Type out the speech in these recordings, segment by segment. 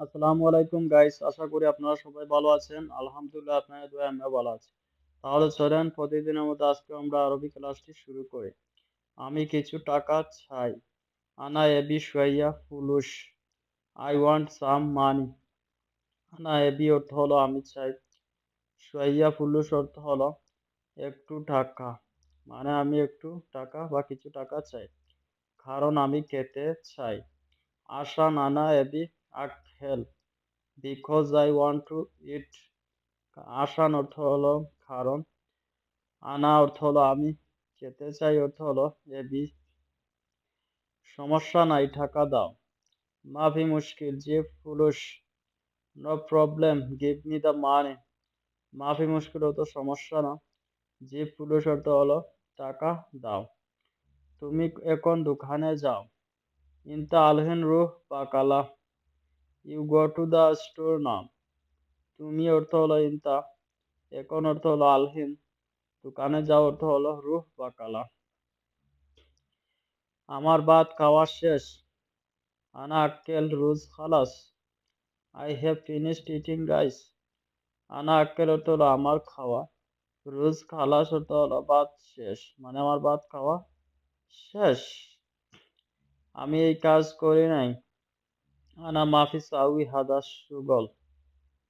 আসসালামু আলাইকুম গাইস আশা করি আপনারা সবাই ভালো আছেন। আলহামদুলিল্লাহ, আপনাদের দোয়া আমরা ভালো আছি। তাহলে চলেন, প্রতিদিনের মতো আজকে আমরা আরবি ক্লাসটি শুরু করি। আমি কিছু টাকা চাই। আনা এবি শুয়াইয়া ফুলুস আই ওয়ান্ট সাম মানি আনা এবি অর্থ হলো, আমি চাই। শুয়াইয়া ফুলুস অর্থ হলো, একটু টাকা। মানে আমি একটু টাকা বা কিছু টাকা চাই। কারণ আমি খেতে চাই। আশা নানা এবি আখেল because I want to eat আসান অর্থ হলো কারণ, আনা অর্থ হলো আমি, খেতে চাই অর্থ হলো এবি সমস্যা নাই, টাকা দাও। মাফি মুশকিল, যে ফুলুস no problem give me the money মাফি মুশকিল অর্থ সমস্যা না। যে ফুলুস অর্থ হলো টাকা দাও। তুমি এখন দোকানে যাও। ইনতা আলহেন রুহ বাকালা you go to the store now তুমি অর্থ হলো ইনতা। এখন অর্থ হলো আলহিন দোকানে যাও অর্থ হলো রুহ বা কালা। আমার ভাত খাওয়া শেষ। আনা আক্কেল রুজ খালাস। I have finished eating rice আনা আক্কেল অর্থ হলো আমার খাওয়া। রুজ খালাস অর্থ হলো ভাত শেষ। মানে আমার ভাত খাওয়া শেষ। আমি এই কাজ করি নাই। আনা মাফি সাউই হাদা সুগল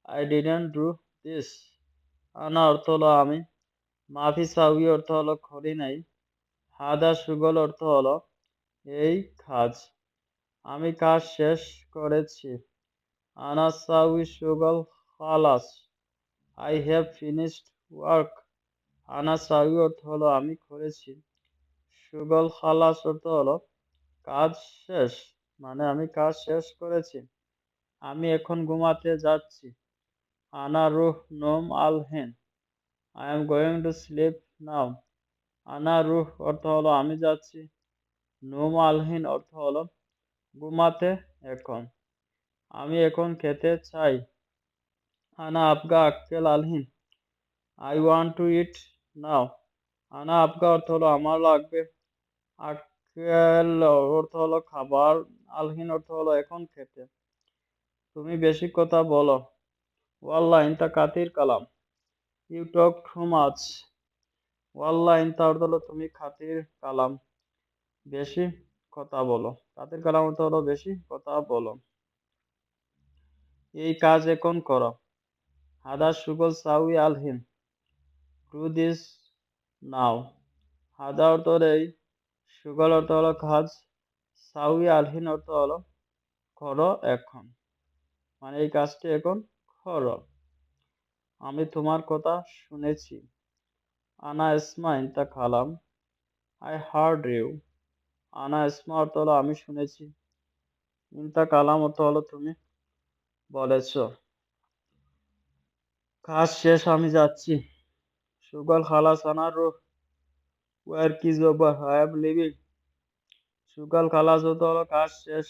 আই ডিডেন্ট ডু দিস আনা অর্থ হলো আমি মাফি সাউই অর্থ হলো করি নাই হাদা সুগল অর্থ হলো এই কাজ আমি কাজ শেষ করেছি আনা সাউই সুগল খালাস আই হ্যাভ ফিনিশড ওয়ার্ক আনা সাউই অর্থ হলো আমি করেছি সুগল খালাস অর্থ হলো কাজ শেষ মানে আমি কাজ শেষ করেছি। আমি এখন ঘুমাতে যাচ্ছি। আনা রুহ নোম আল হেন I am going to sleep now আনা রুহ অর্থ হলো আমি যাচ্ছি। নোম আলহিন অর্থ হলো ঘুমাতে এখন। আমি এখন খেতে চাই। আনা আবগা আক্কেল আলহিন I want to eat now আনা আবগা অর্থ হলো আমার লাগবে। আক্কেল অর্থ হলো খাবার আলহিন অর্থ হলো এখন খেতে। তুমি বেশি কথা বলো। ওয়াল্লাহ ইনতা কাতির কালাম। ইউ টক টু মাচ ওয়াল্লাহ ইনতা অর্থ হলো তুমি খাতির কালাম। বেশি কথা বলো। কাতির কালাম অর্থ হলো বেশি কথা বলো। এই কাজ এখন করো। হাদা সুগল সাউই আলহিন। ডু দিস নাও হাদা অর্থ এই। সুগল অর্থ হলো কাজ সাউই আলহিন অর্থ হলো করো এখন। মানে এই কাজটি এখন করো আমি তোমার কথা শুনেছি। আনা ইসমা ইনতা খালাম আই হার্ড ইউ। আনা ইসমা অর্থ হলো আমি শুনেছি। ইনতা কালাম অর্থ হলো তুমি বলেছ। কাজ শেষ, আমি যাচ্ছি। সুগল খালাস আনার রুহ। Work is over I am leaving. সুগল খালাস অর্থ হলো কাজ শেষ।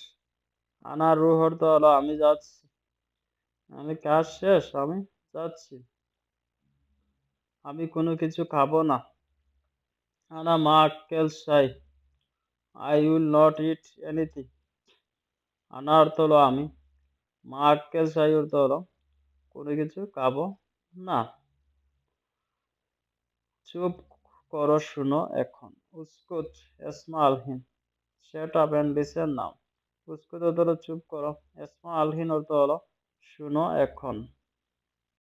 আনার রুহ অর্থ হলো আমি যাচ্ছি। আমি কাজ শেষ, আমি যাচ্ছি। আমি কোনো কিছু খাব না। আনা মা আক্কেল সাই I will not eat anything. আনা অর্থ হলো আমি মা আক্কেল সাই অর্থ হলো কোনো কিছু খাব না। চুপ করো, শুনো এখন। উস্কুট এসমা আলহিন shut up and listen now উস্কুট অর্থ চুপ করো। এসমা আলহিন অর্থ হলো, শুনো এখন।